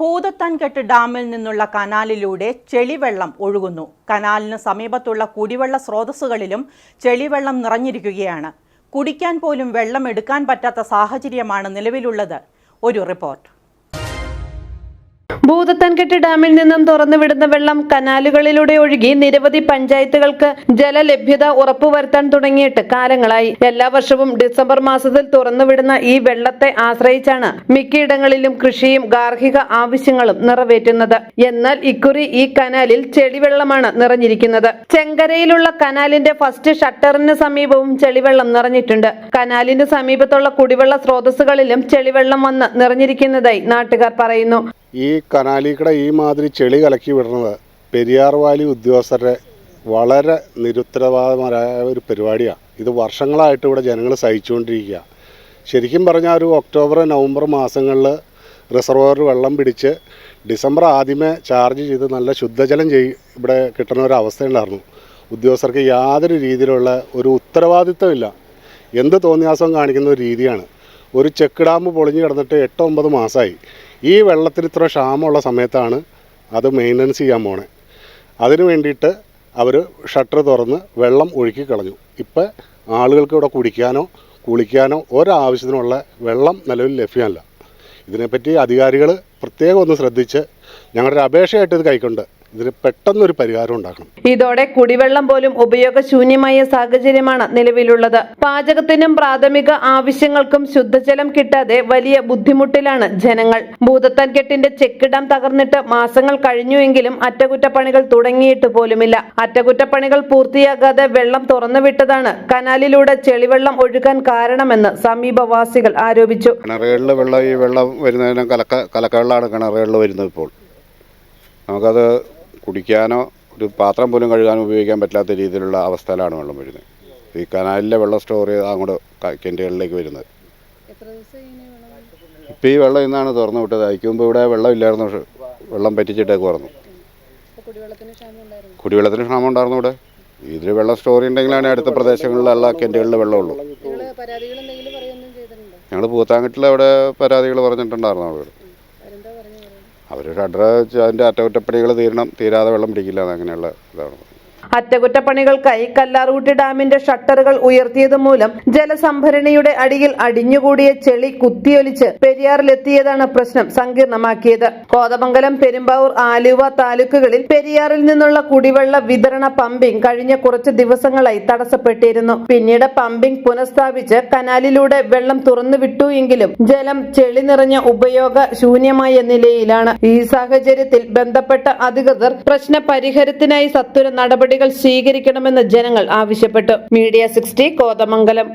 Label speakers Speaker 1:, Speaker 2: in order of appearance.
Speaker 1: ഭൂതത്താൻകെട്ട് ഡാമിൽ നിന്നുള്ള കനാലിലൂടെ ചെളിവെള്ളം ഒഴുകുന്നു. കനാലിന് സമീപത്തുള്ള കുടിവെള്ള സ്രോതസ്സുകളിലും ചെളിവെള്ളം നിറഞ്ഞിരിക്കുകയാണ്. കുടിക്കാൻ പോലും വെള്ളം എടുക്കാൻ പറ്റാത്ത സാഹചര്യമാണ് നിലവിലുള്ളത്. ഒരു റിപ്പോർട്ട്.
Speaker 2: ഭൂതത്താൻകെട്ട് ഡാമിൽ നിന്നും തുറന്നുവിടുന്ന വെള്ളം കനാലുകളിലൂടെ ഒഴുകി നിരവധി പഞ്ചായത്തുകൾക്ക് ജലലഭ്യത ഉറപ്പുവരുത്താൻ തുടങ്ങിയിട്ട് കാലങ്ങളായി. എല്ലാ വർഷവും ഡിസംബർ മാസത്തിൽ തുറന്നുവിടുന്ന ഈ വെള്ളത്തെ ആശ്രയിച്ചാണ് മിക്കയിടങ്ങളിലും കൃഷിയും ഗാർഹിക ആവശ്യങ്ങളും നിറവേറ്റുന്നത്. എന്നാൽ ഇക്കുറി ഈ കനാലിൽ ചെളിവെള്ളമാണ് നിറഞ്ഞിരിക്കുന്നത്. ചെങ്കരയിലുള്ള കനാലിന്റെ ഫസ്റ്റ് ഷട്ടറിന് സമീപവും ചെളിവെള്ളം നിറഞ്ഞിട്ടുണ്ട്. കനാലിന് സമീപത്തുള്ള കുടിവെള്ള സ്രോതസ്സുകളിലും ചെളിവെള്ളം വന്ന് നിറഞ്ഞിരിക്കുന്നതായി നാട്ടുകാർ പറയുന്നു.
Speaker 3: ഈ കനാലിൽ കൂടെ ഈ മാതിരി ചെളി കലക്കി വിടുന്നത് പെരിയാർ വാലി ഉദ്യോഗസ്ഥരുടെ വളരെ നിരുത്തരവാദമായ ഒരു പരിപാടിയാണ്. ഇത് വർഷങ്ങളായിട്ട് ഇവിടെ ജനങ്ങൾ സഹിച്ചുകൊണ്ടിരിക്കുക. ശരിക്കും പറഞ്ഞാൽ ഒരു ഒക്ടോബർ നവംബർ മാസങ്ങളിൽ റിസർവോയർ വെള്ളം പിടിച്ച് ഡിസംബർ ആദ്യമേ ചാർജ് ചെയ്ത് നല്ല ശുദ്ധജലം ചെയ് ഇവിടെ കിട്ടുന്ന ഒരു അവസ്ഥയുണ്ടായിരുന്നു ഉദ്യോഗസ്ഥർക്ക് യാതൊരു രീതിയിലുള്ള ഒരു ഉത്തരവാദിത്തമില്ല എന്ത് തോന്നിയാസവും കാണിക്കുന്ന ഒരു രീതിയാണ്. ഒരു ചെക്ക് ഡാം പൊളിഞ്ഞു കിടന്നിട്ട് എട്ട് ഒമ്പത് മാസമായി ഈ വെള്ളത്തിന് ഇത്ര ക്ഷാമമുള്ള സമയത്താണ് അത് മെയിന്റനൻസ് ചെയ്യാൻ പോണേ. അതിന് വേണ്ടിയിട്ട് അവർ ഷട്ടർ തുറന്ന് വെള്ളം ഒഴുക്കി കളഞ്ഞു. ഇപ്പം ആളുകൾക്ക് ഇവിടെ കുടിക്കാനോ കുളിക്കാനോ ഒരാവശ്യത്തിനുള്ള വെള്ളം നിലവിൽ ലഭ്യമല്ല. ഇതിനെപ്പറ്റി അധികാരികൾ പ്രത്യേകം ഒന്ന് ശ്രദ്ധിച്ച് ഞങ്ങളുടെ അപേക്ഷയായിട്ട് ഇത് കൈക്കൊണ്ട് ഇതിന് പെട്ടെന്നൊരു പരിഹാരം ഉണ്ടാക്കണം.
Speaker 2: ഇതോടെ കുടിവെള്ളം പോലും ഉപയോഗശൂന്യമായ സാഹചര്യമാണ് നിലവിലുള്ളത്. പാചകത്തിനും പ്രാഥമിക ആവശ്യങ്ങൾക്കും ശുദ്ധജലം കിട്ടാതെ വലിയ ബുദ്ധിമുട്ടിലാണ് ജനങ്ങൾ. ഭൂതത്താൻകെട്ടിന്റെ ചെക്ക് ഡാം തകർന്നിട്ട് മാസങ്ങൾ കഴിഞ്ഞുവെങ്കിലും അറ്റകുറ്റപ്പണികൾ തുടങ്ങിയിട്ട് പോലുമില്ല. അറ്റകുറ്റപ്പണികൾ പൂർത്തിയാകാതെ വെള്ളം തുറന്നുവിട്ടതാണ് കനാലിലൂടെ ചെളിവെള്ളം ഒഴുകാൻ കാരണമെന്ന് സമീപവാസികൾ ആരോപിച്ചു.
Speaker 4: കിണറുകളിൽ വെള്ളം ഈ വെള്ളം വരുന്നതിന് കലക്ക കലക്കവെള്ളമാണ് കിണറുകളിൽ വരുന്നത് ഇപ്പോൾ. നമുക്കത് കുടിക്കാനോ ഒരു പാത്രം പോലും കഴുകാനോ ഉപയോഗിക്കാൻ പറ്റാത്ത രീതിയിലുള്ള അവസ്ഥയിലാണ് വെള്ളം വരുന്നത്. ഈ കനാലിലെ വെള്ളം സ്റ്റോർ ചെയ്ത് അങ്ങോട്ട് കിണറ്റുകളിലേക്ക് വരുന്നത്. ഇപ്പം ഈ വെള്ളം ഇന്നാണ് തുറന്നു വിട്ടത്. അയക്കുമ്പോൾ ഇവിടെ വെള്ളം ഇല്ലായിരുന്നു. വെള്ളം പറ്റിച്ചിട്ടേക്ക് തുറന്നു. കുടിവെള്ളത്തിന് ക്ഷാമം ഉണ്ടായിരുന്നു? ഇവിടെ. ഇതിൽ വെള്ളം സ്റ്റോർ ഉണ്ടെങ്കിലാണ് അടുത്ത പ്രദേശങ്ങളിലുള്ള കിണറുകളിൽ വെള്ളമുള്ളൂ ഞങ്ങൾ പൂത്താങ്കട്ടിൽ അവിടെ പരാതികൾ പറഞ്ഞിട്ടുണ്ടായിരുന്നു അവിടെ. അവരൊരു അഡ്രസ് അതിന്റെ അറ്റകുറ്റപ്പണികൾ തീരണം തീരാതെ വെള്ളം പിടിക്കില്ല അങ്ങനെയുള്ള ഇതാണ്.
Speaker 2: അറ്റകുറ്റപ്പണികൾക്കായി കല്ലാർകുട്ടി ഡാമിന്റെ ഷട്ടറുകൾ ഉയർത്തിയത് മൂലം ജലസംഭരണിയുടെ അടിയിൽ അടിഞ്ഞുകൂടിയ ചെളി കുത്തിയൊലിച്ച് പെരിയാറിലെത്തിയതാണ് പ്രശ്നം സങ്കീർണമാക്കിയത്. കോതമംഗലം പെരുമ്പാവൂർ ആലുവ താലൂക്കുകളിൽ പെരിയാറിൽ നിന്നുള്ള കുടിവെള്ള വിതരണ പമ്പിംഗ് കഴിഞ്ഞ കുറച്ച് ദിവസങ്ങളായി തടസ്സപ്പെട്ടിരുന്നു. പിന്നീട് പമ്പിംഗ് പുനഃസ്ഥാപിച്ച് കനാലിലൂടെ വെള്ളം തുറന്നു വിട്ടു എങ്കിലും ജലം ചെളി നിറഞ്ഞ ഉപയോഗ ശൂന്യമായ നിലയിലാണ്. ഈ സാഹചര്യത്തിൽ ബന്ധപ്പെട്ട അധികൃതർ പ്രശ്ന പരിഹാരത്തിനായി സത്വര നടപടികൾ സ്വീകരിക്കണമെന്ന് ജനങ്ങൾ ആവശ്യപ്പെട്ടു. Media sixty Kothamangalam.